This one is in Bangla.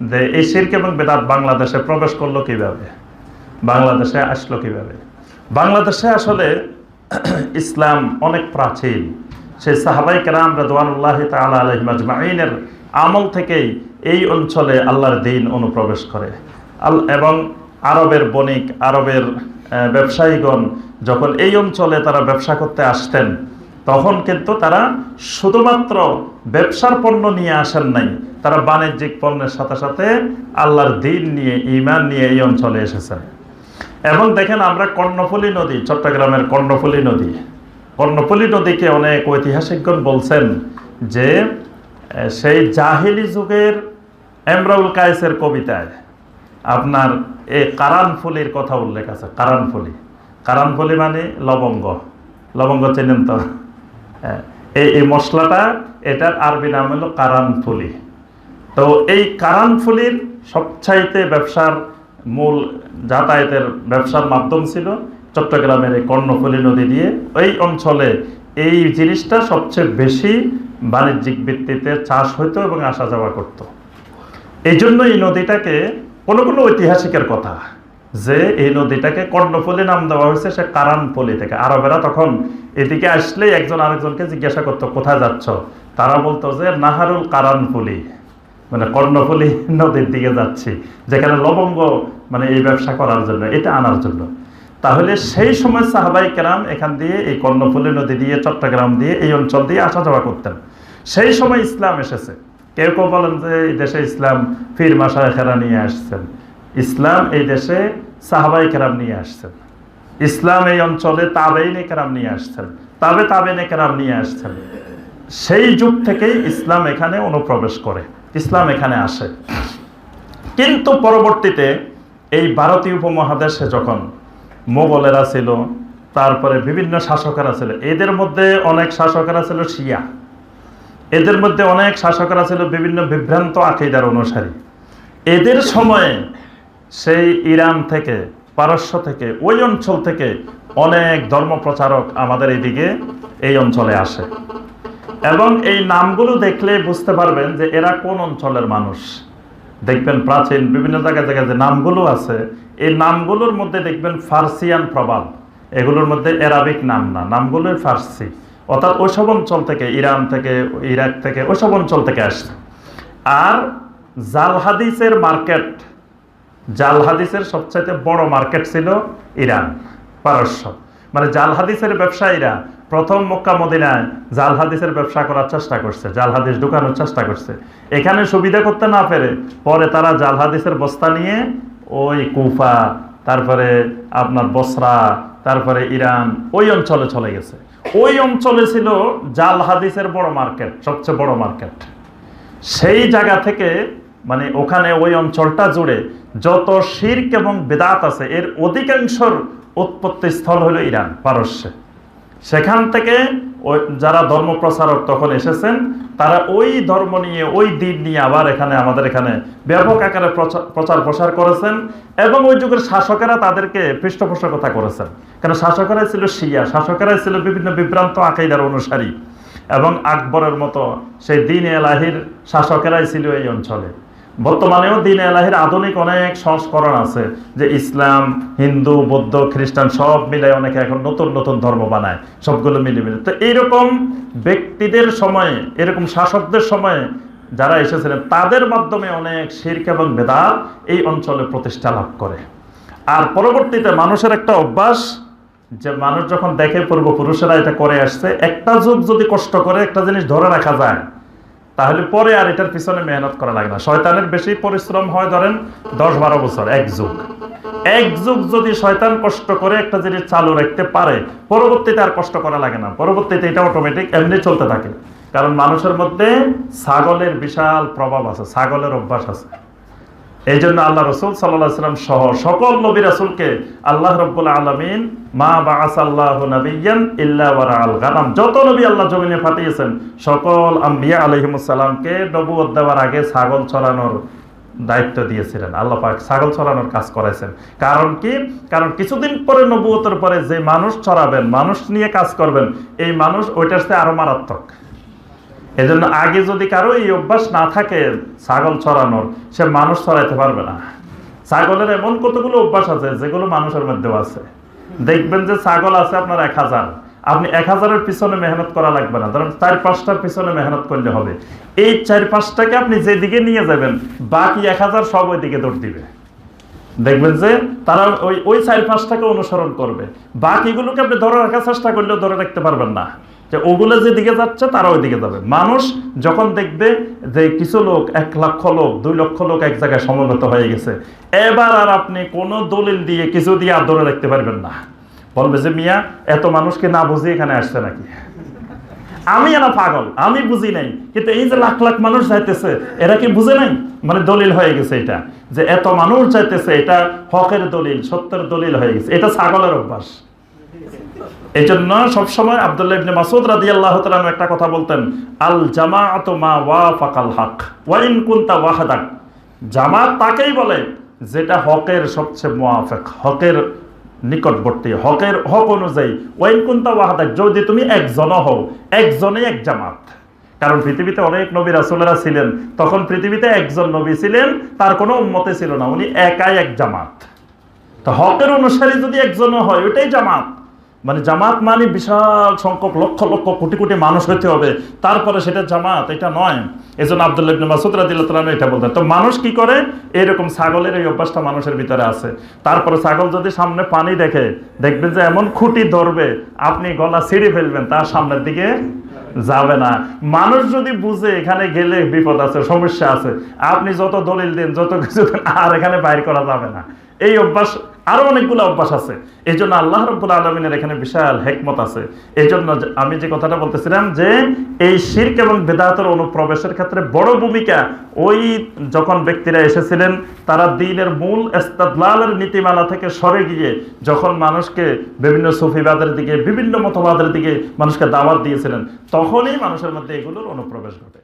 যে এই শির্ক এবং বেদাত বাংলাদেশে প্রবেশ করল কীভাবে? বাংলাদেশে আসলো কীভাবে? বাংলাদেশে আসলে ইসলাম অনেক প্রাচীন। সেই সাহাবাই কেরাম রাদওয়ানুল্লাহ আজমাইনের আমল থেকেই এই অঞ্চলে আল্লাহর দিন অনুপ্রবেশ করে। আল এবং আরবের বণিক, আরবের ব্যবসায়ীগণ যখন এই অঞ্চলে তারা ব্যবসা করতে আসতেন তখন কিন্তু তারা শুধুমাত্র ব্যবসার পণ্য নিয়ে আসেন নাই। তারা বাণিজ্যিক পণ্যের সাথে সাথে আল্লাহর দিন নিয়ে ইমান নিয়ে এই অঞ্চলে এসেছেন। এবং দেখেন আমরা কর্ণফুলী নদী, চট্টগ্রামের কর্ণফুলী নদী। কর্ণফুলী নদীকে অনেক ঐতিহাসিকগণ বলছেন যে সেই জাহিলি যুগের এমরাউল কায়েসের কবিতায় আপনার এই কারানফুলির কথা উল্লেখ আছে, কারানফুলি। কারানফুলি মানে লবঙ্গ। লবঙ্গ চেনেন তো? এই এই মশলাটা এটার আরবি নাম হলো কারানফুলি। তো এই কারানফুলির সবচাইতে ব্যবসার মূল যাতায়াতের ব্যবসার মাধ্যম ছিল চট্টগ্রামের এই কর্ণফুলী নদী দিয়ে। এই অঞ্চলে এই জিনিসটা সবচেয়ে বেশি বাণিজ্যিক ভিত্তিতে চাষ হইতো এবং আসা যাওয়া করতো। এই জন্য এই নদীটাকে কোনো কোনো ঐতিহাসিকের কথা। যে এই নদীটাকে কর্ণফুলি নাম দেওয়া হয়েছে, সে কারানফুলি থেকে। আরবেরা তখন এদিকে আসলেই একজন আরেকজনকে জিজ্ঞাসা করতো, কোথায় যাচ্ছ? তারা বলতো যে, নাহারুল কারানফুলি মানে কর্ণফুলি নদীর দিকে যাচ্ছি, যেখানে লবঙ্গ মানে এই ব্যবসা করার জন্য, এটা আনার জন্য। তাহলে সেই সময় সাহাবাই কেরাম এখান দিয়ে এই কর্ণফুলী নদী দিয়ে, চট্টগ্রাম দিয়ে, এই অঞ্চল দিয়ে আসা যাওয়া করতেন। সেই সময় ইসলাম এসেছে। কেউ কেউ বলেন যে, এই দেশে ইসলাম ফির মাসায় খেরা নিয়ে আসছেন। ইসলাম এই দেশে সাহাবাই কেরাম নিয়ে আসছেন। ইসলাম এই অঞ্চলে তাবেইনে কেরাম নিয়ে আসছেন, তাবে তাবেনে কেরাম নিয়ে আসছেন। সেই যুগ থেকেই ইসলাম এখানে অনুপ্রবেশ করে, ইসলাম এখানে আসে। কিন্তু পরবর্তীতে এই ভারতীয় উপমহাদেশে যখন মোগলেরা ছিল, তারপরে বিভিন্ন শাসকেরা ছিল, এদের মধ্যে অনেক শাসকেরা ছিল শিয়া। এদের মধ্যে অনেক শাসকেরা ছিল বিভিন্ন বিভ্রান্ত আকিদার অনুসারী। এদের সময়ে সেই ইরান থেকে, পারস্য থেকে, ওই অঞ্চল থেকে অনেক ধর্মপ্রচারক আমাদের এদিকে এই অঞ্চলে আসে। এবং এই নামগুলো দেখলে বুঝতে পারবেন যে এরা কোন অঞ্চলের মানুষ। দেখবেন প্রাচীন বিভিন্ন জায়গায় জায়গায় যে নামগুলো আছে, এই নামগুলোর মধ্যে দেখবেন ফার্সিয়ান প্রভাব এগুলোর মধ্যে এরাবিক নাম না, নামগুলোই ফার্সি। অর্থাৎ ওইসব অঞ্চল থেকে, ইরান থেকে, ইরাক থেকে, ওইসব অঞ্চল থেকে আসছে। আর জাল হাদিসের মার্কেট জাল হাদিসের সবচাইতে বড় মার্কেট ছিল ইরান, পারস্য। মানে জাল হাদিসের ব্যবসায়ীরা প্রথম মক্কা মদিনায় জাল হাদিসের ব্যবসা করার চেষ্টা করছে, জাল হাদিস ঢুকানোর চেষ্টা করছে। এখানে সুবিধা করতে না পেরে পরে তারা জাল হাদিসের বস্তা নিয়ে ওই কুফা, তারপরে আপনার বসরা, তারপরে ইরান, ওই অঞ্চলে চলে গেছে। ওই অঞ্চলে ছিল জাল হাদিসের বড় মার্কেট, সবচেয়ে বড় মার্কেট। সেই জায়গা থেকে মানে ওখানে ওই অঞ্চলটা জুড়ে যত শির্ক এবং বেদাত আছে, এর অধিকাংশর উৎপত্তি স্থল হলো ইরান, পারস্যে। সেখান থেকে ওই যারা ধর্ম প্রচারক তখন এসেছেন, তারা ওই ধর্ম নিয়ে, ওই দিন নিয়ে আবার এখানে আমাদের এখানে ব্যাপক আকারে প্রচার প্রচার প্রসার করেছেন এবং ওই যুগের শাসকেরা তাদেরকে পৃষ্ঠপোষকতা করেছেন। কেন শাসকেরাই ছিল শিয়া শাসকেরাই ছিল বিভিন্ন বিভ্রান্ত আকাইদার অনুসারী এবং আকবরের মতো সেই দিন এলাহির শাসকেরাই ছিল এই অঞ্চলে। বর্তমানেও দিন এলাহির আধুনিক অনেক সংস্করণ আছে যে ইসলাম, হিন্দু, বৌদ্ধ, খ্রিস্টান সব মিলে অনেকে এখন নতুন নতুন ধর্ম বানায়, সবগুলো মিলে মিলে তো এইরকম ব্যক্তিদের সময়ে, এরকম শাসকদের সময়ে যারা এসেছিলেন, তাদের মাধ্যমে অনেক শির্ক এবং বেদাত এই অঞ্চলে প্রতিষ্ঠা লাভ করে। আর পরবর্তীতে মানুষের একটা অভ্যাস, যে মানুষ যখন দেখে পূর্বপুরুষেরা এটা করে আসছে, একটা যুগ যদি কষ্ট করে একটা জিনিস ধরে রাখা যায় তাহলে পরে আর এটার পিছনে মেহনত করা লাগে না। শয়তানের বেশি পরিশ্রম হয় ধরেন দশ বারো বছর, এক যুগ। এক যুগ যদি শয়তান কষ্ট করে একটা জিনিস চালু রাখতে পারে, পরবর্তীতে আর কষ্ট করা লাগে না। পরবর্তীতে এটা অটোমেটিক এমনি চলতে থাকে। কারণ মানুষের মধ্যে ছাগলের বিশাল প্রভাব আছে, ছাগলের অভ্যাস আছে। এই জন্য আল্লাহ রসুল সাল্লাম সহ সকল নবী রাসুলকে আল্লাহ রব্বুল আলমিন মা বা আসাল্লাহ নবীন যত নবী আল্লাহ জমিনে সকল আম্বিয়া আলহিমুসাল্লামকে দেওয়ার আগে ছাগল চড়ানোর দায়িত্ব দিয়েছিলেন। আল্লাহ পাক ছাগল চড়ানোর কাজ করাইছেন। কারণ কি? কারণ কিছুদিন পরে নবুয়তের পরে যে মানুষ ছড়াবেন, মানুষ নিয়ে কাজ করবেন, এই মানুষ ওইটার সাথে আরও মারাত্মক। এজন্য আগে যদি কারও এই অভ্যাস না থাকে ছাগল ছড়ানোর, সে মানুষ ছড়াইতে পারবে না। ছাগলের এমন কতগুলো অভ্যাস আছে যেগুলো মানুষের মধ্যেও আছে। দেখবেন যে ছাগল আছে আপনার এক হাজার। আপনি এক হাজারের পিছনে মেহনত করা লাগবে না, ধরেন চার পাঁচটার পিছনে মেহনত করলে হবে। এই চার পাঁচটাকে আপনি যেদিকে নিয়ে যাবেন, বাকি এক হাজার সব ওই দিকে দৌড় দিবে। দেখবেন যে তারা ওই ওই চার পাঁচটাকে অনুসরণ করবে। বাকিগুলোকে আপনি ধরে রাখার চেষ্টা করলেও ধরে রাখতে পারবেন না। যে ওগুলো যেদিকে যাচ্ছে, তারা ওই দিকে যাবে। মানুষ যখন দেখবে যে কিছু লোক, এক লক্ষ লোক, দুই লক্ষ লোক এক জায়গায় সমবেত হয়ে গেছে, এবার আর আপনি কোনো দলিল দিয়ে কিছু দিয়ে আর ধরে রাখতে পারবেন না। বলবে যে, মিয়া, এত মানুষকে না বুঝিয়ে এখানে আসছে নাকি? আমি এরা পাগল, আমি বুঝি নাই। কিন্তু এই যে লাখ লাখ মানুষ যাইতেছে, এরা কি বুঝে নাই? মানে দলিল হয়ে গেছে এটা। যে এত মানুষ যাইতেছে, এটা হকের দলিল, সত্যের দলিল হয়ে গেছে। এটা ছাগলের অভ্যাস। এই জন্য সবসময় আবদুল্লাহ ইবনে মাসুদ তাআলা একটা কথা বলতেন, আল জামাআতু মা ওয়াফাকাল হক, ওয়া ইন কুনতা জামাত তাকেই বলে যেটা হকের সবচেয়ে হকের নিকটবর্তী, হকের হক অনুযায়ী। ওয়াইন কুন্তা ওয়াহাদাক, যদি তুমি একজনও হও, একজনেই এক জামাত। কারণ পৃথিবীতে অনেক নবী রাসূলেরা ছিলেন, তখন পৃথিবীতে একজন নবী ছিলেন, তার কোনো উম্মতে ছিল না, উনি একাই এক জামাত। তো হকের অনুসারী যদি একজনও হয়, ওইটাই জামাত। মানে জামাত মানে বিশাল সংখ্যক লক্ষ লক্ষ কোটি কোটি মানুষ হইতে হবে। তারপরে সেটা জামাত, এটা নয়। এই জন্য আবদুল্লাহ ইবনে মাসুদ রাদিয়াল্লাহু এটা বলতেন। তো মানুষ কি করে? এরকম ছাগলের এই অভ্যাসটা মানুষের ভিতরে আছে। তারপরে ছাগল যদি সামনে পানি দেখে, দেখবেন যে এমন খুঁটি ধরবে, আপনি গলা ছিঁড়ে ফেলবেন, তার সামনের দিকে যাবে না। মানুষ যদি বুঝে এখানে গেলে বিপদ আছে, সমস্যা আছে, আপনি যত দলিল দিন, যত কিছু আর এখানে বাইর করা যাবে না। এই অভ্যাস আরও অনেকগুলো অভ্যাস আছে। এই জন্য আল্লাহ রব্বুল আলমিনের এখানে বিশাল হেকমত আছে। এই জন্য আমি যে কথাটা বলতেছিলাম যে, এই শির্ক এবং বেদাতের অনুপ্রবেশের ক্ষেত্রে বড় ভূমিকা ওই যখন ব্যক্তিরা এসেছিলেন, তারা দিনের মূল এস্তাদলালের নীতিমালা থেকে সরে গিয়ে যখন মানুষকে বিভিন্ন সুফিবাদের দিকে, বিভিন্ন মতবাদের দিকে মানুষকে দাওয়াত দিয়েছিলেন, তখনই মানুষের মধ্যে এগুলোর অনুপ্রবেশ ঘটে।